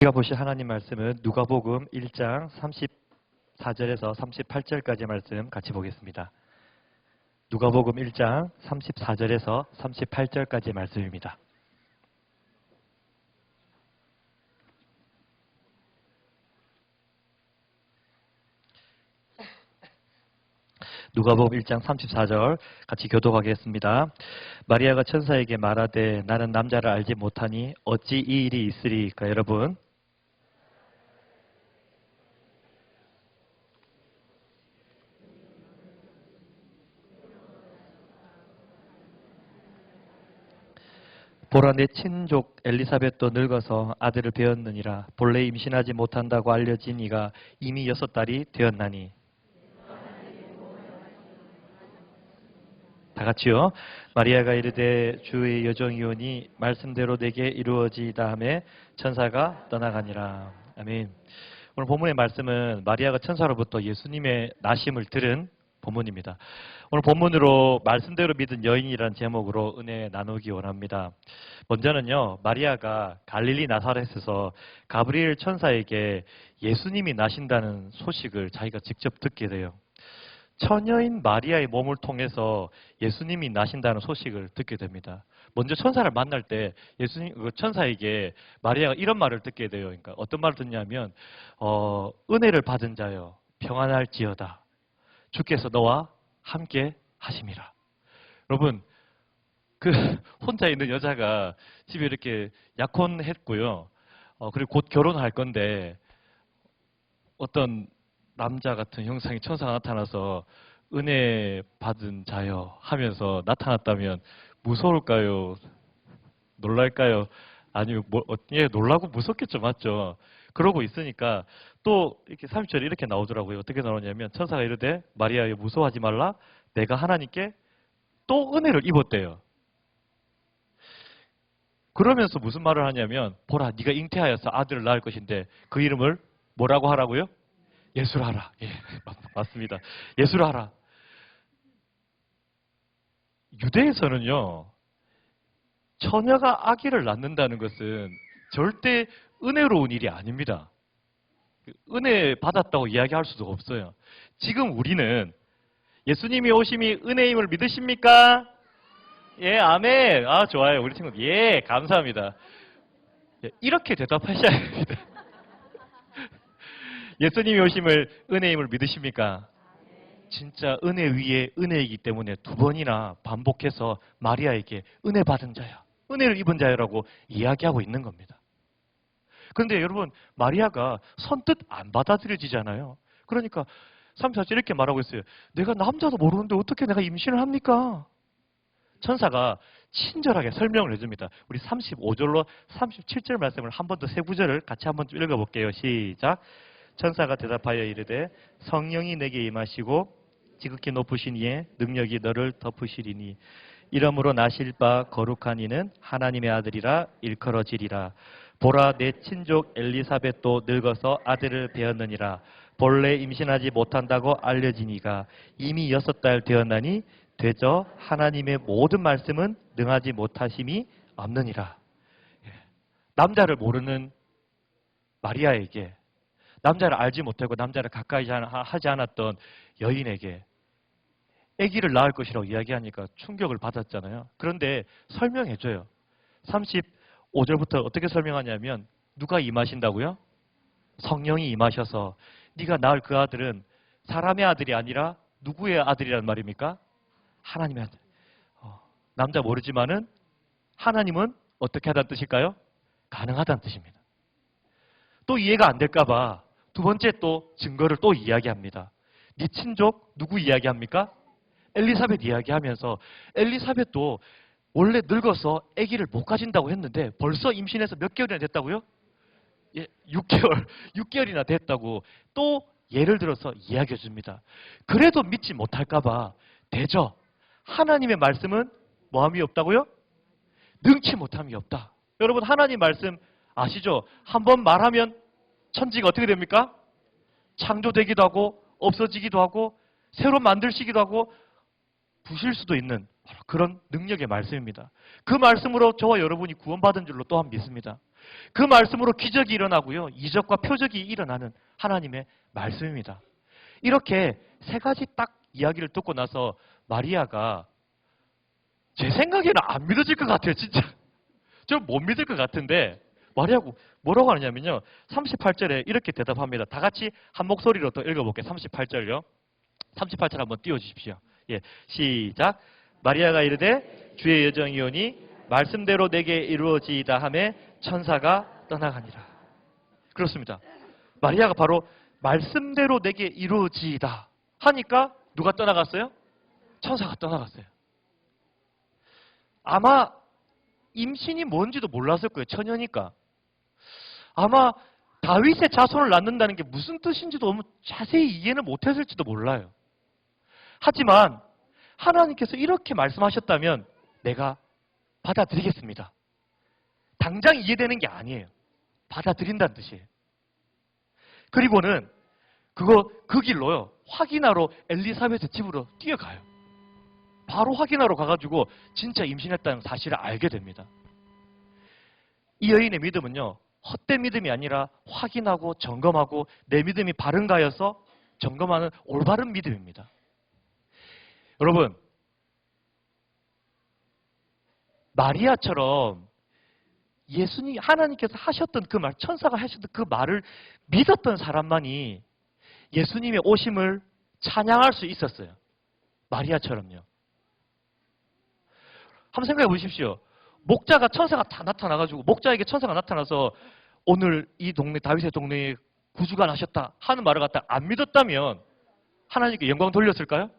우리가 보실 하나님 말씀은 누가복음 1장 34절에서 38절까지 말씀 같이 보겠습니다. 누가복음 1장 34절에서 38절까지 말씀입니다. 누가복음 1장 34절 같이 교독하겠습니다. 마리아가 천사에게 말하되 나는 남자를 알지 못하니 어찌 이 일이 있으리까 여러분 보라 내 친족 엘리사벳도 늙어서 아들을 배었느니라 본래 임신하지 못한다고 알려진 이가 이미 여섯 달이 되었나니 다 같이요. 마리아가 이르되 주의 여정이오니 말씀대로 내게 이루어지다 하매 천사가 떠나가니라. 아멘. 오늘 본문의 말씀은 마리아가 천사로부터 예수님의 나심을 들은 본문입니다. 오늘 본문으로 말씀대로 믿은 여인이라는 제목으로 은혜 나누기 원합니다. 먼저는요, 마리아가 갈릴리 나사렛에서 가브리엘 천사에게 예수님이 나신다는 소식을 자기가 직접 듣게 돼요. 처녀인 마리아의 몸을 통해서 예수님이 나신다는 소식을 듣게 됩니다. 먼저 천사를 만날 때 예수님 그 천사에게 마리아가 이런 말을 듣게 돼요. 그러니까 어떤 말을 듣냐면 어, 은혜를 받은 자여 평안할지어다. 주께서 너와 함께 하심이라. 여러분 그 혼자 있는 여자가 집에 이렇게 약혼했고요. 어, 그리고 곧 결혼할 건데 어떤 남자 같은 형상의 천사가 나타나서 은혜 받은 자여 하면서 나타났다면 무서울까요? 놀랄까요? 아니면 뭐, 어, 예, 놀라고 무섭겠죠, 맞죠? 그러고 있으니까 또 이렇게 30절에 이렇게 나오더라고요. 어떻게 나오냐면 천사가 이르되 마리아여 무서워하지 말라. 내가 하나님께 또 은혜를 입었대요. 그러면서 무슨 말을 하냐면 보라 네가 잉태하여서 아들을 낳을 것인데 그 이름을 뭐라고 하라고요? 예수하라. 예, 맞습니다. 예수하라. 유대에서는요, 처녀가 아기를 낳는다는 것은 절대 은혜로운 일이 아닙니다. 은혜 받았다고 이야기할 수도 없어요. 지금 우리는 예수님이 오심이 은혜임을 믿으십니까? 예, 아멘. 아, 좋아요. 우리 친구. 예, 감사합니다. 예, 이렇게 대답하셔야 됩니다. 예수님이 오심을 은혜임을 믿으십니까? 진짜 은혜 위에 은혜이기 때문에 두 번이나 반복해서 마리아에게 은혜 받은 자야, 은혜를 입은 자야라고 이야기하고 있는 겁니다. 그런데 여러분, 마리아가 선뜻 안 받아들여지잖아요. 그러니까 34절 이렇게 말하고 있어요. 내가 남자도 모르는데 어떻게 내가 임신을 합니까? 천사가 친절하게 설명을 해줍니다. 우리 35절로 37절 말씀을 한 번 더 세 구절을 같이 한 번 좀 읽어볼게요. 시작. 천사가 대답하여 이르되 성령이 내게 임하시고 지극히 높으신 이의 능력이 너를 덮으시리니 이러므로 나실 바 거룩한 이는 하나님의 아들이라 일컬어지리라 보라 내 친족 엘리사벳도 늙어서 아들을 배었느니라 본래 임신하지 못한다고 알려지니가 이미 여섯 달 되었나니 되저 하나님의 모든 말씀은 능하지 못하심이 없느니라 예. 남자를 모르는 마리아에게 남자를 알지 못하고 남자를 가까이 하지 않았던 여인에게 아기를 낳을 것이라고 이야기하니까 충격을 받았잖아요. 그런데 설명해줘요. 35절부터 어떻게 설명하냐면 누가 임하신다고요? 성령이 임하셔서 네가 낳을 그 아들은 사람의 아들이 아니라 누구의 아들이란 말입니까? 하나님의 아들. 어, 남자 모르지만은 하나님은 어떻게 하다는 뜻일까요? 가능하다는 뜻입니다. 또 이해가 안 될까봐 두 번째 또 증거를 또 이야기합니다. 네 친족 누구 이야기합니까? 엘리사벳 이야기하면서 엘리사벳도 원래 늙어서 아기를 못 가진다고 했는데 벌써 임신해서 몇 개월이나 됐다고요? 예, 6개월, 6개월이나 됐다고 또 예를 들어서 이야기해 줍니다. 그래도 믿지 못할까봐 대저 하나님의 말씀은 뭐함이 없다고요? 능치 못함이 없다. 여러분 하나님 말씀 아시죠? 한번 말하면 천지가 어떻게 됩니까? 창조되기도 하고 없어지기도 하고 새로 만들시기도 하고 부실 수도 있는 그런 능력의 말씀입니다. 그 말씀으로 저와 여러분이 구원받은 줄로 또한 믿습니다. 그 말씀으로 기적이 일어나고요. 이적과 표적이 일어나는 하나님의 말씀입니다. 이렇게 세 가지 딱 이야기를 듣고 나서 마리아가 제 생각에는 안 믿어질 것 같아요, 진짜. 저 못 믿을 것 같은데 마리아가 뭐라고 하느냐면요. 38절에 이렇게 대답합니다. 다 같이 한 목소리로 또 읽어볼게요. 38절요. 38절 한번 띄워주십시오. 예, 시작. 마리아가 이르되 주의 여정이오니 말씀대로 내게 이루어지이다 함에 천사가 떠나가니라. 그렇습니다. 마리아가 바로 말씀대로 내게 이루어지이다 하니까 누가 떠나갔어요? 천사가 떠나갔어요. 아마 임신이 뭔지도 몰랐을 거예요. 처녀니까. 아마 다윗의 자손을 낳는다는 게 무슨 뜻인지도 너무 자세히 이해는 못했을지도 몰라요. 하지만 하나님께서 이렇게 말씀하셨다면 내가 받아들이겠습니다. 당장 이해되는 게 아니에요. 받아들인다는 뜻이에요. 그리고는 그거 그 길로요. 확인하러 엘리사벳의 집으로 뛰어가요. 바로 확인하러 가가지고 진짜 임신했다는 사실을 알게 됩니다. 이 여인의 믿음은요. 헛된 믿음이 아니라 확인하고 점검하고 내 믿음이 바른가여서 점검하는 올바른 믿음입니다. 여러분, 마리아처럼 예수님, 하나님께서 하셨던 그 말, 천사가 하셨던 그 말을 믿었던 사람만이 예수님의 오심을 찬양할 수 있었어요. 마리아처럼요. 한번 생각해 보십시오. 목자가 천사가 다 나타나가지고 목자에게 천사가 나타나서 오늘 이 동네 다윗의 동네에 구주가 나셨다 하는 말을 갖다 안 믿었다면 하나님께 영광 돌렸을까요?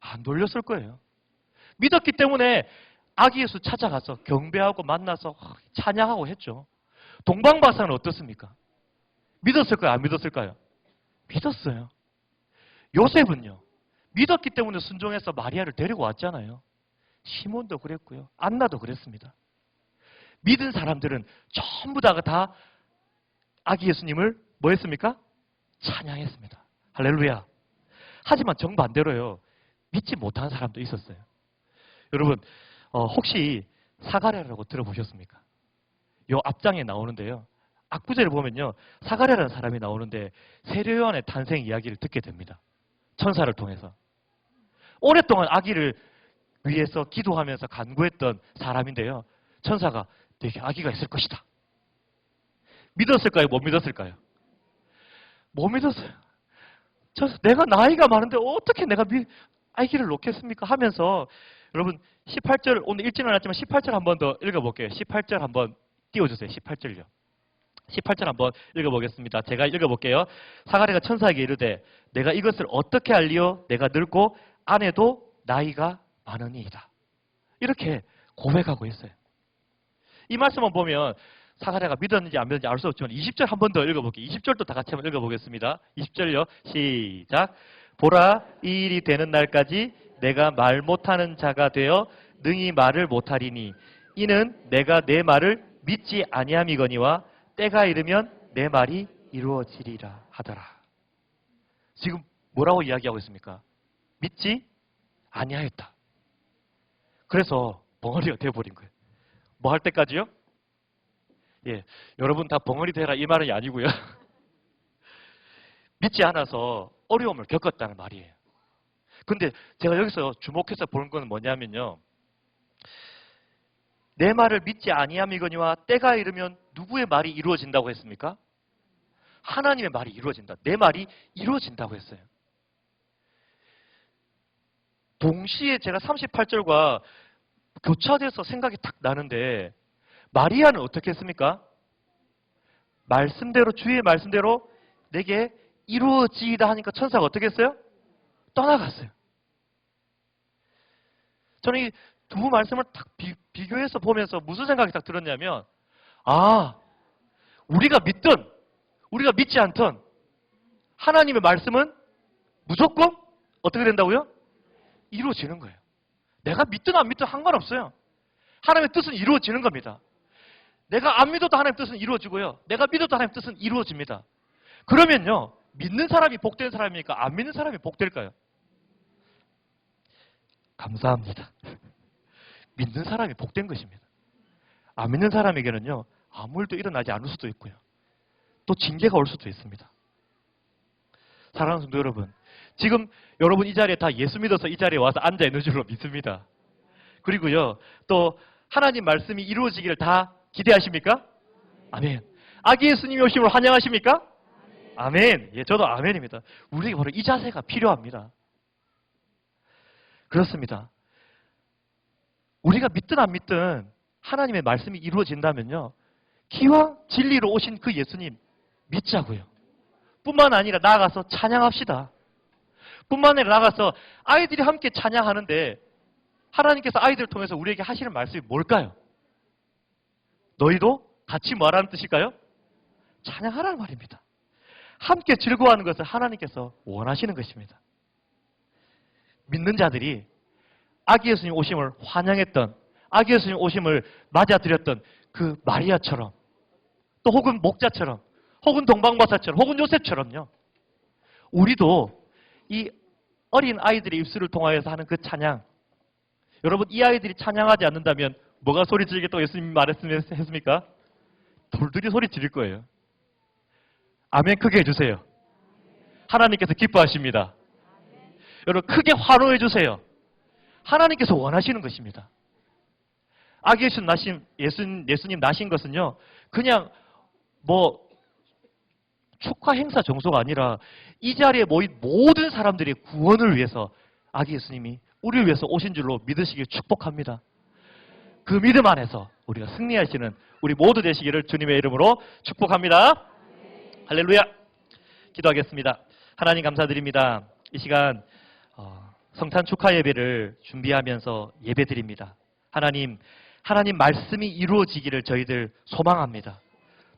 안 돌렸을 거예요. 믿었기 때문에 아기 예수 찾아가서 경배하고 만나서 찬양하고 했죠. 동방바사는 어떻습니까? 믿었을까요? 안 믿었을까요? 믿었어요. 요셉은요. 믿었기 때문에 순종해서 마리아를 데리고 왔잖아요. 시몬도 그랬고요. 안나도 그랬습니다. 믿은 사람들은 전부 다가 다 아기 예수님을 뭐 했습니까? 찬양했습니다. 할렐루야. 하지만 정반대로요. 믿지 못한 사람도 있었어요. 여러분, 어, 혹시 사가랴라고 들어보셨습니까? 요 앞장에 나오는데요. 악구절을 보면요. 사가랴라는 사람이 나오는데 세례요한의 탄생 이야기를 듣게 됩니다. 천사를 통해서. 오랫동안 아기를 위해서 기도하면서 간구했던 사람인데요. 천사가 내게 아기가 있을 것이다. 믿었을까요? 못 믿었을까요? 못 믿었어요. 저 내가 나이가 많은데 어떻게 내가 미, 아기를 놓겠습니까? 하면서 여러분 18절 오늘 읽지는 않았지만 18절 한 번 더 읽어볼게요. 18절 한 번 띄워주세요. 18절요. 18절 한번 읽어보겠습니다. 제가 읽어볼게요. 사가랴가 천사에게 이르되 내가 이것을 어떻게 알리오? 내가 늙고 아내도 나이가 많으니이다. 이렇게 고백하고 있어요. 이 말씀을 보면 사가랴가 믿었는지 안 믿었는지 알 수 없지만 20절 한 번 더 읽어볼게요. 20절도 다 같이 한번 읽어보겠습니다. 20절요. 시작. 보라 이 일이 되는 날까지 내가 말 못하는 자가 되어 능히 말을 못하리니 이는 내가 내 말을 믿지 아니함이거니와 때가 이르면 내 말이 이루어지리라 하더라. 지금 뭐라고 이야기하고 있습니까? 믿지 아니하였다. 그래서 벙어리가 되어버린 거예요. 뭐 할 때까지요? 예, 여러분 다 벙어리 되라 이 말은 아니고요. 믿지 않아서 어려움을 겪었다는 말이에요. 근데 제가 여기서 주목해서 보는 건 뭐냐면요. 내 말을 믿지 아니함이거니와 때가 이르면 누구의 말이 이루어진다고 했습니까? 하나님의 말이 이루어진다. 내 말이 이루어진다고 했어요. 동시에 제가 38절과 교차돼서 생각이 탁 나는데 마리아는 어떻게 했습니까? 말씀대로 주의 말씀대로 내게 이루어지이다 하니까 천사가 어떻게 했어요? 떠나갔어요. 저는 이 두 말씀을 딱 비, 비교해서 보면서 무슨 생각이 딱 들었냐면 아 우리가 믿든 우리가 믿지 않든 하나님의 말씀은 무조건 어떻게 된다고요? 이루어지는 거예요. 내가 믿든 안 믿든 상관없어요. 하나님의 뜻은 이루어지는 겁니다. 내가 안 믿어도 하나님의 뜻은 이루어지고요. 내가 믿어도 하나님의 뜻은 이루어집니다. 그러면요. 믿는 사람이 복된 사람입니까? 안 믿는 사람이 복될까요? 감사합니다. 믿는 사람이 복된 것입니다. 안 믿는 사람에게는요. 아무 일도 일어나지 않을 수도 있고요. 또 징계가 올 수도 있습니다. 사랑하는 성도 여러분, 지금 여러분 이 자리에 다 예수 믿어서 이 자리에 와서 앉아 있는 줄로 믿습니다. 그리고요, 또 하나님 말씀이 이루어지기를 다 기대하십니까? 아멘. 아기 예수님이 오심을 환영하십니까? 아멘. 예, 저도 아멘입니다. 우리에게 바로 이 자세가 필요합니다. 그렇습니다. 우리가 믿든 안 믿든 하나님의 말씀이 이루어진다면요. 기왕 진리로 오신 그 예수님 믿자고요. 뿐만 아니라 나아가서 찬양합시다. 뿐만 아니라 나아가서 아이들이 함께 찬양하는데 하나님께서 아이들을 통해서 우리에게 하시는 말씀이 뭘까요? 너희도 같이 뭐하라는 뜻일까요? 찬양하라는 말입니다. 함께 즐거워하는 것을 하나님께서 원하시는 것입니다. 믿는 자들이 아기 예수님 오심을 환영했던 아기 예수님 오심을 맞아들였던 그 마리아처럼 또 혹은 목자처럼 혹은 동방바사처럼 혹은 요셉처럼요. 우리도 이 어린 아이들의 입술을 통하여서 하는 그 찬양 여러분 이 아이들이 찬양하지 않는다면 뭐가 소리 지르겠다고 예수님이 말했습니까? 돌들이 소리 지를 거예요. 아멘 크게 해주세요. 하나님께서 기뻐하십니다. 여러분 크게 환호해 주세요. 하나님께서 원하시는 것입니다. 아기 예수 나신 예수님, 예수님 나신 것은요. 그냥 뭐 축하 행사 정소가 아니라 이 자리에 모인 모든 사람들의 구원을 위해서 아기 예수님이 우리를 위해서 오신 줄로 믿으시길 축복합니다. 그 믿음 안에서 우리가 승리하시는 우리 모두 되시기를 주님의 이름으로 축복합니다. 할렐루야. 기도하겠습니다. 하나님 감사드립니다. 이 시간 어, 성탄 축하 예배를 준비하면서 예배드립니다. 하나님, 하나님 말씀이 이루어지기를 저희들 소망합니다.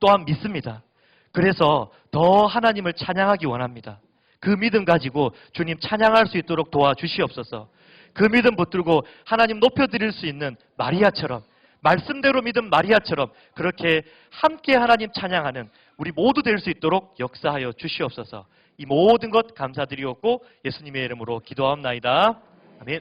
또한 믿습니다. 그래서 더 하나님을 찬양하기 원합니다. 그 믿음 가지고 주님 찬양할 수 있도록 도와주시옵소서. 그 믿음 붙들고 하나님 높여드릴 수 있는 마리아처럼 말씀대로 믿은 마리아처럼 그렇게 함께 하나님 찬양하는 우리 모두 될 수 있도록 역사하여 주시옵소서. 이 모든 것 감사드리옵고 예수님의 이름으로 기도하옵나이다. 아멘.